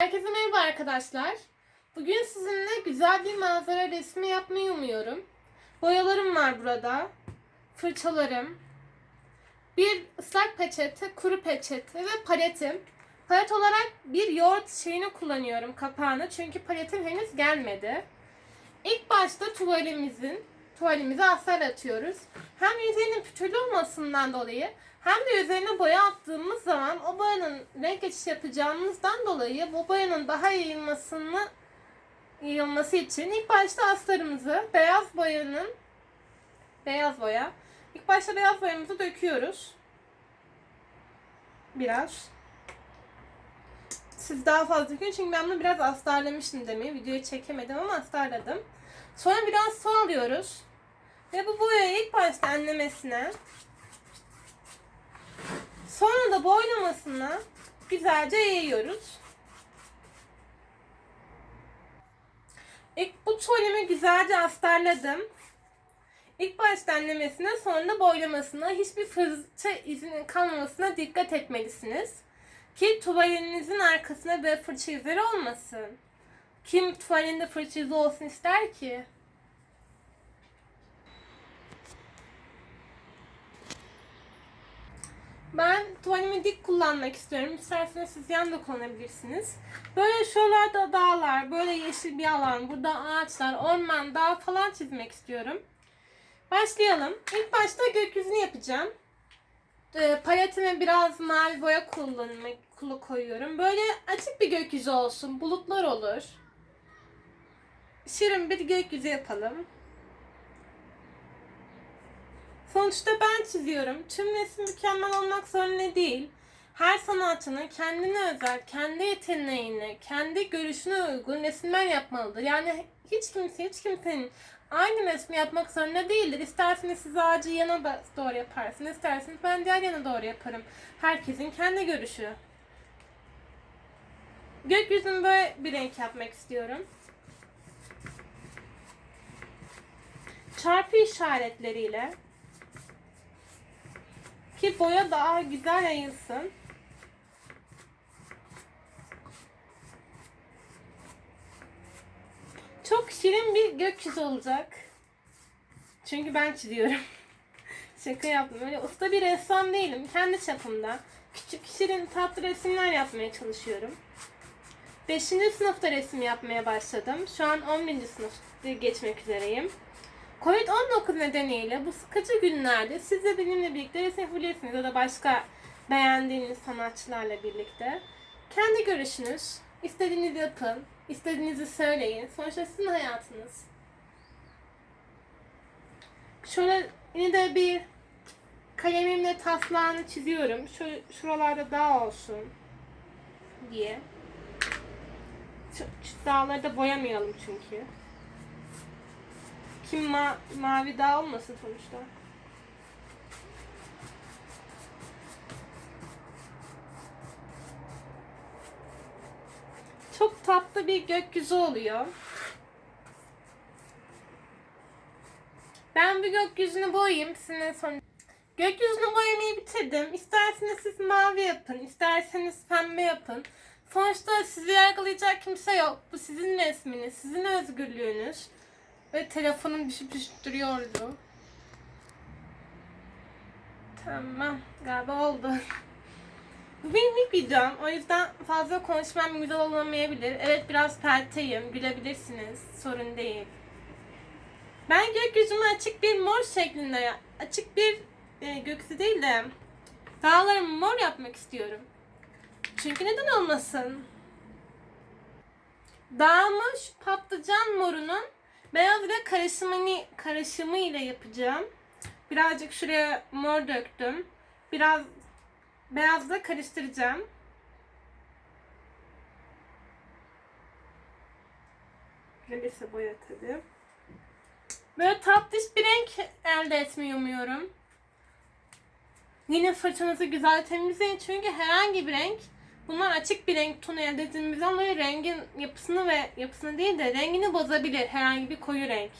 Herkese merhaba arkadaşlar. Bugün sizinle güzel bir manzara resmi yapmayı umuyorum. Boyalarım var burada. Fırçalarım. Bir ıslak peçete, kuru peçete ve paletim. Palet olarak bir yoğurt şeyini kullanıyorum kapağını. Çünkü paletim henüz gelmedi. İlk başta tuvalimizin tuvalimize astar atıyoruz. Hem yüzeyinin pütürlü olmasından dolayı hem de üzerine boya attığımız zaman o boyanın renk geçiş yapacağımızdan dolayı bu boyanın daha yayılmasını yayılması için ilk başta astarımızı beyaz boyanın beyaz boya ilk başta beyaz boyamızı döküyoruz. Biraz. Siz daha fazla dökün çünkü ben bunu biraz astarlamıştım demeyi. Videoyu çekemedim ama astarladım. Sonra biraz su alıyoruz. Ve bu boyayı ilk başta enlemesine sonra da boylamasına güzelce yayıyoruz. İlk bu tuvalimi güzelce astarladım. İlk başta enlemesine sonra da boylamasına hiçbir fırça izinin kalmamasına dikkat etmelisiniz. Ki tuvalinizin arkasına böyle fırça izleri olmasın. Kim tuvalinde fırça izi olsun ister ki? Ben tuvalimi dik kullanmak istiyorum. İsterseniz siz yan da kullanabilirsiniz. Böyle şuralarda dağlar, böyle yeşil bir alan, burada ağaçlar, orman, dağ falan çizmek istiyorum. Başlayalım. İlk başta gökyüzünü yapacağım. E, paletime biraz mavi boya kullanmak koyuyorum. Böyle açık bir gökyüzü olsun. Bulutlar olur. Şirin bir gökyüzü yapalım. Sonuçta ben çiziyorum. Tüm resim mükemmel olmak zorunda değil. Her sanatçının kendine özel, kendi yeteneğine, kendi görüşüne uygun resimler yapmalıdır. Yani hiç kimse, hiç kimsenin aynı resmi yapmak zorunda değildir. İsterseniz siz ağacı yana doğru yaparsınız, isterseniz ben diğer yana doğru yaparım. Herkesin kendi görüşü. Gökyüzünü böyle bir renk yapmak istiyorum. Çarpı işaretleriyle ki boya daha güzel yayılsın. Çok şirin bir gökyüzü olacak. Çünkü ben çiziyorum. Şaka yaptım. Öyle usta bir ressam değilim. Kendi çapımda. Küçük şirin tatlı resimler yapmaya çalışıyorum. 5. sınıfta resim yapmaya başladım. Şu an 11. sınıfta geçmek üzereyim. Covid-19 nedeniyle bu sıkıcı günlerde siz de benimle birlikte resim yapabilirsiniz ya da başka beğendiğiniz sanatçılarla birlikte. Kendi görüşünüz, istediğinizi yapın, istediğinizi söyleyin. Sonuçta sizin hayatınız. Şöyle yine de bir kalemimle taslağını çiziyorum. Şöyle şuralarda dağ olsun diye. Şu, şu dağları da boyamayalım çünkü. Kim ma mavi dağ olmasın sonuçta. Çok tatlı bir gökyüzü oluyor. Ben bir gökyüzünü boyayayım. Sizinle son... Gökyüzünü boyamayı bitirdim. İsterseniz siz mavi yapın, isterseniz pembe yapın. Sonuçta sizi yargılayacak kimse yok. Bu sizin resminiz, sizin özgürlüğünüz. Ve telefonum düşüp düşüp duruyordu. Tamam. Galiba oldu. Bu benim ilk videom. O yüzden fazla konuşmam güzel olamayabilir. Evet biraz pelteyim. Gülebilirsiniz. Sorun değil. Ben gökyüzümü açık bir mor şeklinde, açık bir e, gökyüzü değil de dağlarımı mor yapmak istiyorum. Çünkü neden olmasın? Dağımı şu patlıcan morunun Beyaz ile karışımını karışımı ile yapacağım. Birazcık şuraya mor döktüm. Biraz beyazla karıştıracağım. Rebese boya tabii. Böyle tatlış bir renk elde etmeyi umuyorum. Yine fırçanızı güzel temizleyin çünkü herhangi bir renk Bunlar açık bir renk tonu elde ettiğimizden dolayı rengin yapısını ve yapısını değil de rengini bozabilir herhangi bir koyu renk.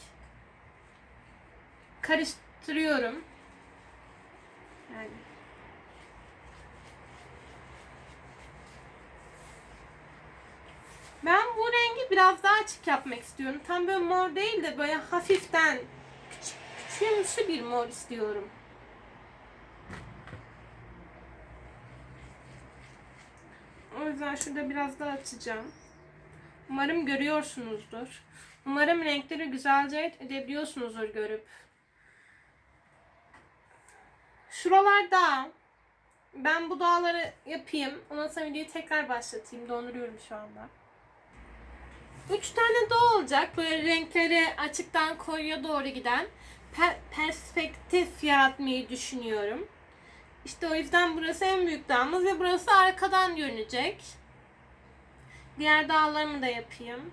Karıştırıyorum. Yani Ben bu rengi biraz daha açık yapmak istiyorum. Tam böyle mor değil de böyle hafiften küçük, küçümsü bir mor istiyorum. O yüzden şurada biraz daha açacağım. Umarım görüyorsunuzdur. Umarım renkleri güzelce edebiliyorsunuzdur görüp. Şuralarda ben bu dağları yapayım. Ondan sonra videoyu tekrar başlatayım. Donduruyorum şu anda. Üç tane dağ olacak. Böyle renkleri açıktan koyuya doğru giden per- perspektif yaratmayı düşünüyorum. İşte o yüzden burası en büyük dağımız ve burası arkadan görünecek. Diğer dağlarımı da yapayım.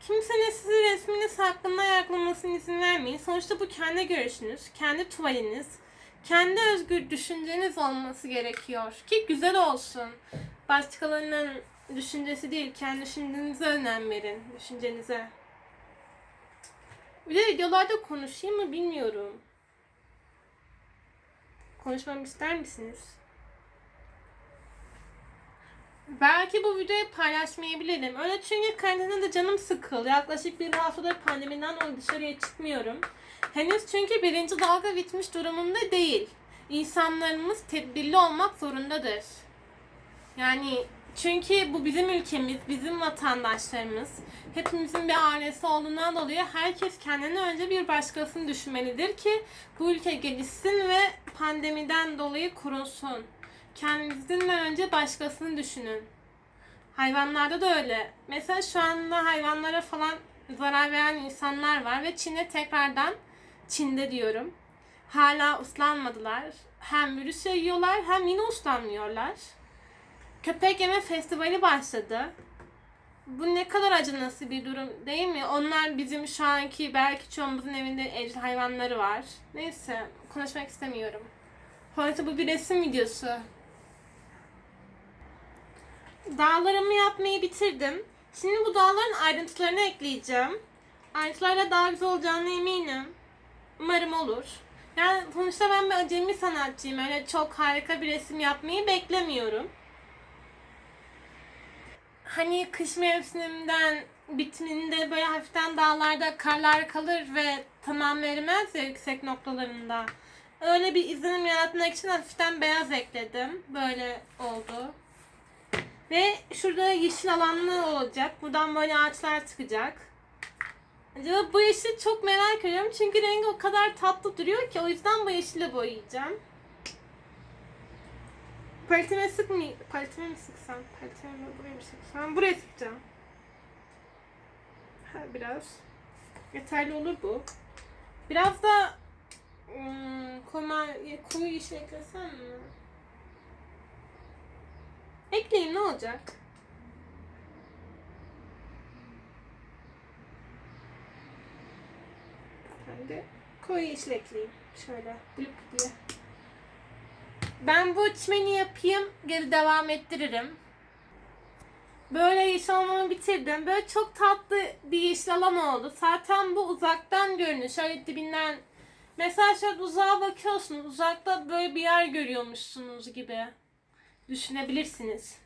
Kimsenin sizi resminiz hakkında yargılamasına izin vermeyin. Sonuçta bu kendi görüşünüz, kendi tuvaliniz, kendi özgür düşünceniz olması gerekiyor. Ki güzel olsun. Başkalarının düşüncesi değil, kendi düşüncenize önem verin. Düşüncenize. Bir de videolarda konuşayım mı bilmiyorum. Konuşmamı ister misiniz? Belki bu videoyu paylaşmayabilirim. Öyle çünkü karantinada canım sıkıldı. Yaklaşık bir haftadır pandemiden dolayı dışarıya çıkmıyorum. Henüz çünkü birinci dalga bitmiş durumunda değil. İnsanlarımız tedbirli olmak zorundadır. Yani çünkü bu bizim ülkemiz, bizim vatandaşlarımız. Hepimizin bir ailesi olduğundan dolayı herkes kendine önce bir başkasını düşünmelidir ki bu ülke gelişsin ve pandemiden dolayı korunsun. Kendinizden önce başkasını düşünün. Hayvanlarda da öyle. Mesela şu anda hayvanlara falan zarar veren insanlar var ve Çin'e tekrardan Çin'de diyorum. Hala uslanmadılar. Hem virüs yayıyorlar hem yine uslanmıyorlar. Köpek yeme festivali başladı. Bu ne kadar acınası bir durum değil mi? Onlar bizim şu anki belki çoğumuzun evinde evcil hayvanları var. Neyse konuşmak istemiyorum. Sonuçta bu bir resim videosu. Dağlarımı yapmayı bitirdim. Şimdi bu dağların ayrıntılarını ekleyeceğim. Ayrıntılarla daha güzel olacağına eminim. Umarım olur. Yani sonuçta ben bir acemi sanatçıyım. Öyle çok harika bir resim yapmayı beklemiyorum. Hani kış mevsiminden bitiminde böyle hafiften dağlarda karlar kalır ve tamam verilmez ya yüksek noktalarında. Öyle bir izlenim yaratmak için hafiften beyaz ekledim. Böyle oldu. Ve şurada yeşil alanlar olacak. Buradan böyle ağaçlar çıkacak. Acaba bu yeşili çok merak ediyorum. Çünkü rengi o kadar tatlı duruyor ki o yüzden bu yeşile boyayacağım. Paletime sık mı? Paletime mi sıksam? Paletime mi? Buraya mı sıksam? Buraya sıkacağım. Ha, biraz. Yeterli olur bu. Biraz da hmm, koma, koyu yeşil eklesem mi? Ekleyeyim ne olacak? Ben de koyu yeşil ekleyeyim. Şöyle blup diye. Ben bu çimeni yapayım, geri devam ettiririm. Böyle alanımı bitirdim. Böyle çok tatlı bir yeşil alan oldu. Zaten bu uzaktan görünüyor. Şöyle dibinden Mesela şöyle uzağa bakıyorsunuz. Uzakta böyle bir yer görüyormuşsunuz gibi düşünebilirsiniz.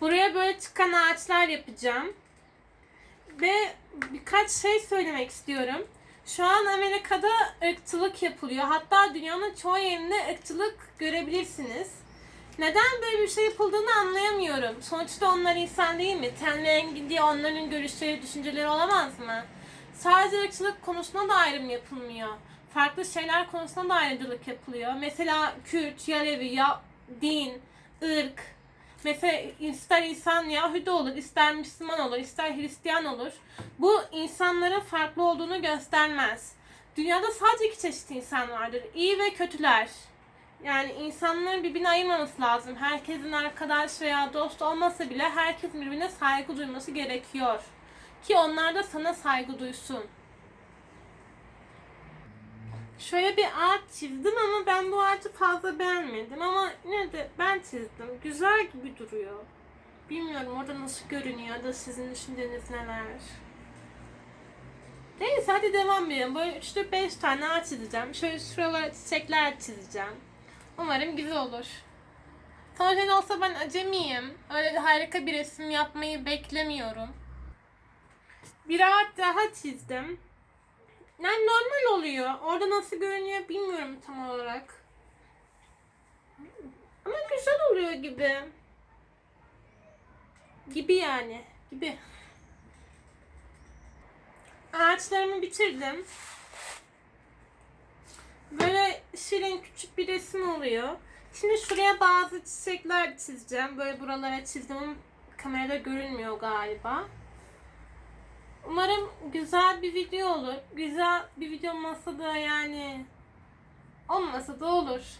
Buraya böyle çıkan ağaçlar yapacağım. Ve birkaç şey söylemek istiyorum. Şu an Amerika'da ırkçılık yapılıyor. Hatta dünyanın çoğu yerinde ırkçılık görebilirsiniz. Neden böyle bir şey yapıldığını anlayamıyorum. Sonuçta onlar insan değil mi? Ten rengi onların görüşleri, düşünceleri olamaz mı? Sadece ırkçılık konusunda da ayrım yapılmıyor. Farklı şeyler konusunda da ayrımcılık yapılıyor. Mesela Kürt, Yalevi, ya din, ırk. Mesela ister insan Yahudi olur, ister Müslüman olur, ister Hristiyan olur. Bu insanların farklı olduğunu göstermez. Dünyada sadece iki çeşit insan vardır. İyi ve kötüler. Yani insanların birbirine ayırmaması lazım. Herkesin arkadaş veya dost olmasa bile herkesin birbirine saygı duyması gerekiyor. Ki onlar da sana saygı duysun. Şöyle bir ağaç çizdim ama ben bu ağacı fazla beğenmedim ama yine de ben çizdim. Güzel gibi duruyor. Bilmiyorum orada nasıl görünüyor da sizin düşünceniz neler. Neyse hadi devam edelim. Böyle 3-5 tane ağaç çizeceğim. Şöyle şuralara çiçekler çizeceğim. Umarım güzel olur. Sonradan olsa ben acemiyim. Öyle harika bir resim yapmayı beklemiyorum. Bir ağaç daha çizdim. Yani normal oluyor. Orada nasıl görünüyor bilmiyorum tam olarak. Ama güzel oluyor gibi. Gibi yani. Gibi. Ağaçlarımı bitirdim. Böyle şirin küçük bir resim oluyor. Şimdi şuraya bazı çiçekler çizeceğim. Böyle buralara çizdim kamerada görünmüyor galiba. Umarım güzel bir video olur. Güzel bir video olmasa da yani olmasa da olur.